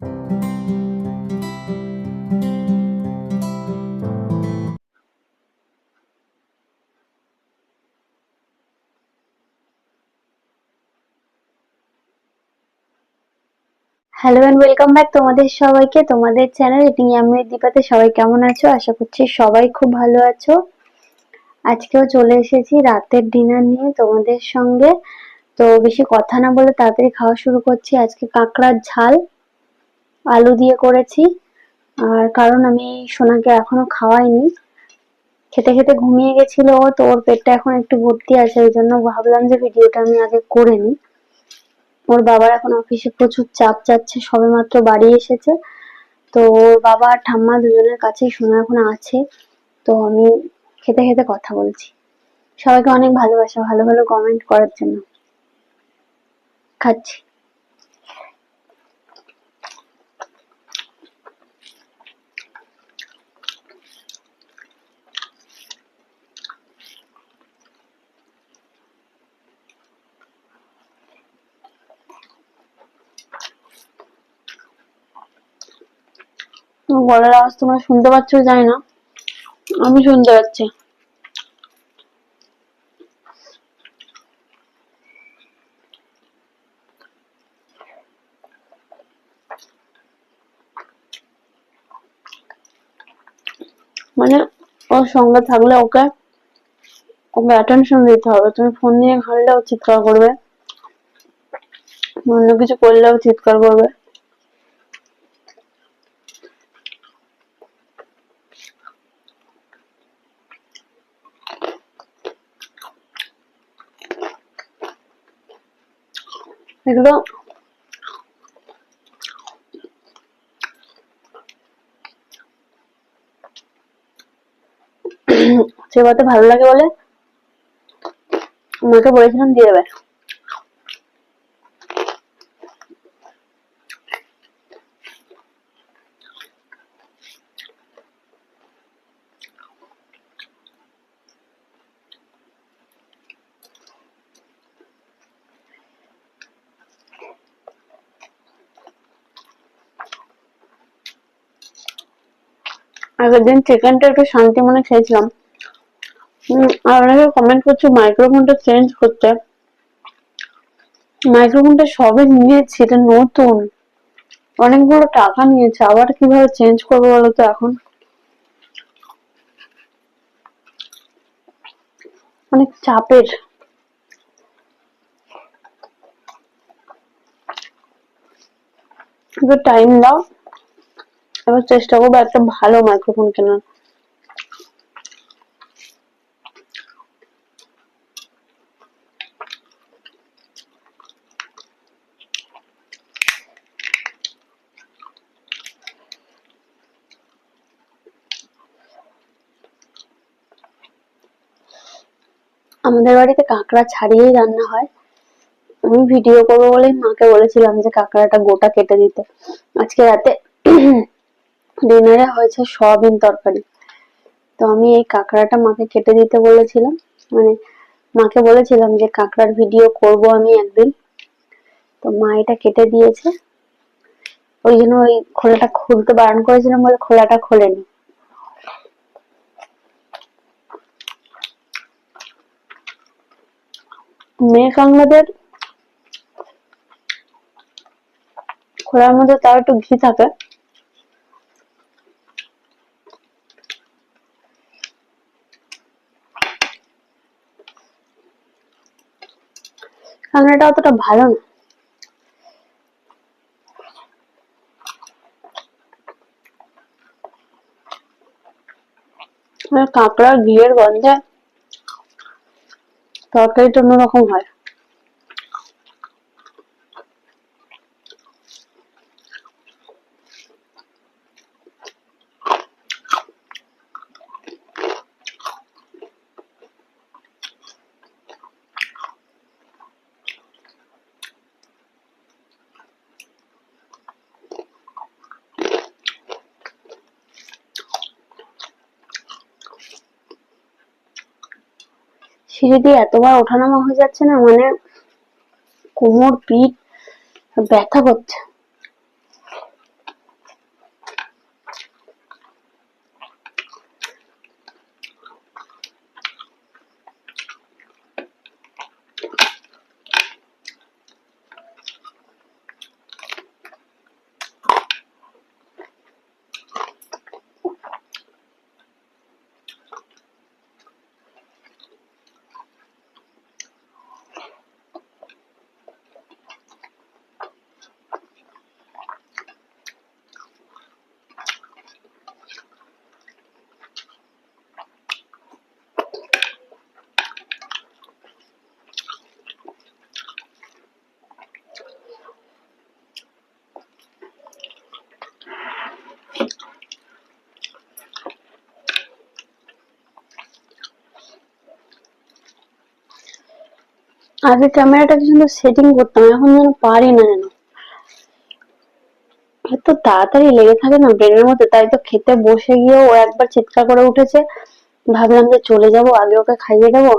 Hello and welcome back তোমাদের সবাইকে, তোমাদের চ্যানেল ইটিং আমি দীপাতে। সবাই কেমন আছো? আশা করছি সবাই খুব ভালো আছো। আজকেও চলে এসেছি রাতের ডিনার নিয়ে তোমাদের সঙ্গে। তো বেশি কথা না বলে তাড়াতাড়ি খাওয়া শুরু করছি। আজকে কাঁকড়ার ঝাল। আলু দিয়ে করেছি। আর কারণ আমি সোনাকে এখনও খাওয়াইনি। খেতে খেতে ঘুমিয়ে গেছিল তো ওর পেটটা এখন একটু ভর্তি আছে ওই জন্য ভাবলাম যে ভিডিওটা আমি আগে করে নিই। ওর বাবার এখন অফিসে প্রচুর চাপ যাচ্ছে সবে মাত্র বাড়ি এসেছে। তো ওর বাবা আর ঠাম্মা দুজনের কাছেই সোনা এখন আছে। তো আমি খেতে খেতে কথা বলছি। সবাইকে অনেক ভালোবাসা, ভালো ভালো কমেন্ট করার জন্য। খাচ্ছি। গলার আওয়াজ তোমরা শুনতে পাচ্ছ, জানি না। আমি শুনতে পাচ্ছি। মানে ওর সঙ্গে থাকলে ওকে ওকে অ্যাটেনশন দিতে হবে। তুমি ফোন নিয়ে ঘাললেও চিৎকার করবে। অন্য কিছু করলেও চিৎকার করবে। এগুলো চেবাতে ভালো লাগে বলে আমাকে বলেছিলাম দিয়ে দেবে। আগের দিন চিকেনটা একটু শান্তি মনে খেয়েছিলাম। আর অনেকে কমেন্ট করছে মাইক্রোফোনটা চেঞ্জ করতে। মাইক্রোফোনটা সবে নিয়েছি, এটা নতুন। অনেকগুলো টাকা নিয়েছে, আবার কীভাবে চেঞ্জ করব বলো তো এখন? অনেক চাপের। টাইম দাও। এবার চেষ্টা করব একটা ভালো মাইক্রোফোন কেনার। আমাদের বাড়িতে কাঁকড়া ছাড়িয়েই রান্না হয়। আমি ভিডিও করব বলেই মাকে বলেছিলাম যে কাঁকড়াটা গোটা কেটে দিতে। আজকে রাতে ডিনারে হয়েছে সয়াবিন তরকারি। তো আমি এই কাঁকড়াটা মাকে কেটে দিতে বলেছিলাম। মানে মাকে বলেছিলাম যে কাঁকড়ার ভিডিও করব আমি একদিন। তো মা এটা কেটে দিয়েছে। ওই জন্য ওই খোলাটা খুলতে বারণ করেছিলাম বলে খোলাটা খোলেনি। মেয়ে কাঁকড়াদের খোলার মধ্যে তাও একটু ঘি থাকে। কাঁকড়াটা অতটা ভালো না। কাঁকড়ার ঘিয়ের গন্ধে তরকারিটা অন্যরকম হয়। সিঁড়ি দিয়ে এতবার ওঠানামা হয়ে যাচ্ছে না? মানে কোমর পিঠ ব্যথা করছে। আগে ক্যামেরাটা সুন্দর সেটিং করতাম, এখন যেন পারি না যেন। এত তাড়াতাড়ি লেগে থাকে না ব্রেনের মধ্যে, তাই তো খেতে বসে গিয়েও ও একবার চিৎকার করে উঠেছে। ভাবলাম যে চলে যাব, আগে ওকে খাইয়ে দেবো।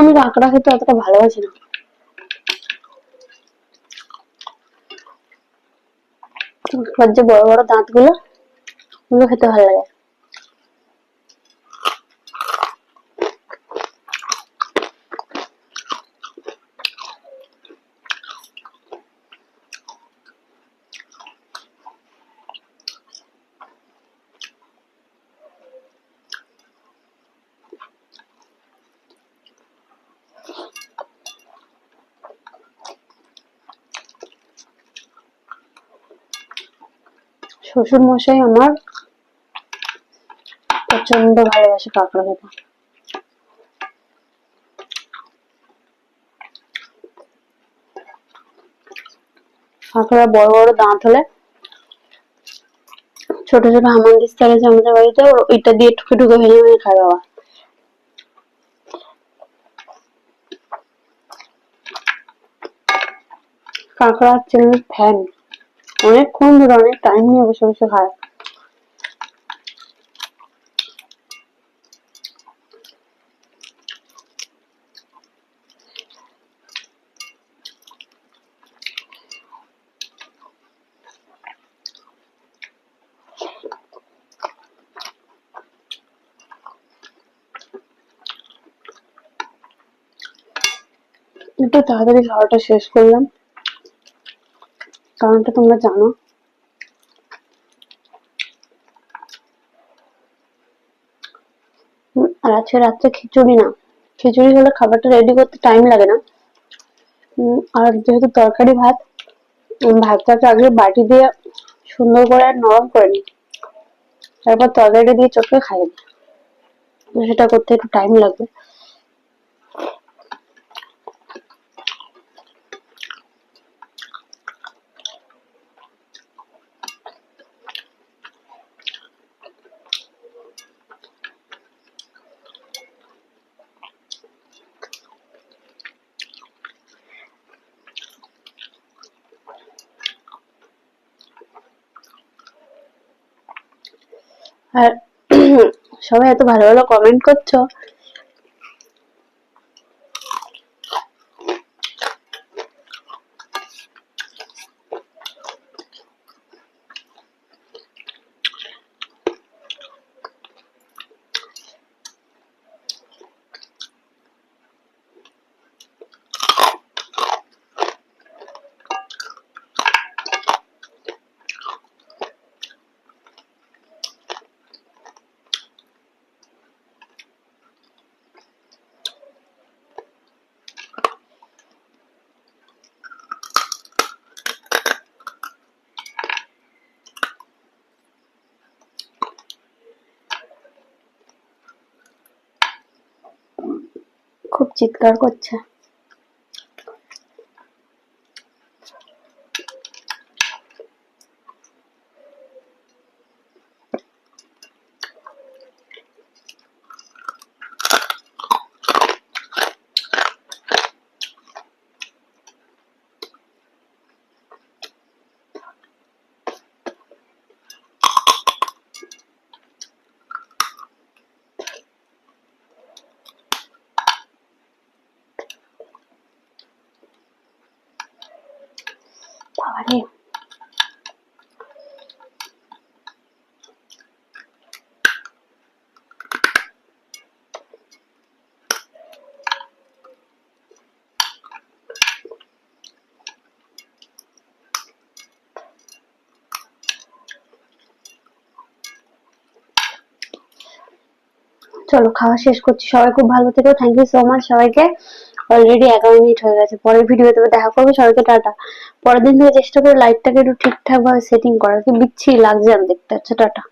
আমি কাঁকড়া খেতে অতটা ভালোবাসি না। ওর যে বড় বড় দাঁতগুলো, ওগুলো খেতে ভালো লাগে। শ্বশুর মশাই আমার প্রচণ্ড ভালোবাসে কাঁকড়া খেতে কাঁকড়া বড় বড় দাঁত হলে ছোট ছোট হামানদিস আছে আমাদের বাড়িতে, ওইটা দিয়ে ঠুকে ঠুকে ভেঙে ভেঙে খায় বাবা। কাঁকড়া চিংড়ির ফ্যান। অনেকক্ষণ ধরে অনেক টাইম নিয়ে বসে বসে খায় একটু তাড়াতাড়ি খাওয়াটা শেষ করলাম কারণটা তোমরা জানো। আর আজকে রাত্রে খিচুড়ি না। খিচুড়ি হলে খাবারটা রেডি করতে টাইম লাগে না। আর যেহেতু তরকারি ভাত ভাতটাকে আগে বাটি দিয়ে সুন্দর করে আর নরম করে নিই। তারপর তরকারিটা দিয়ে চটকে খাই। সেটা করতে একটু টাইম লাগবে। আর সবাই এত ভালো ভালো কমেন্ট করছ খুব চিৎকার করছে। Vale. চলো খাওয়া শেষ করছি। সবাই খুব ভালো থেকো। থ্যাংক ইউ সো মাচ সবাইকে। অলরেডি এগারো মিনিট হয়ে গেছে। পরের ভিডিওতে দেখা করব। সবাইকে টাটা। পরের দিন থেকে চেষ্টা করে লাইটটাকে একটু ঠিকঠাক ভাবে সেটিং করার। কি বিচ্ছিরি লাগছে আমি দেখতে আচ্ছা টাটা।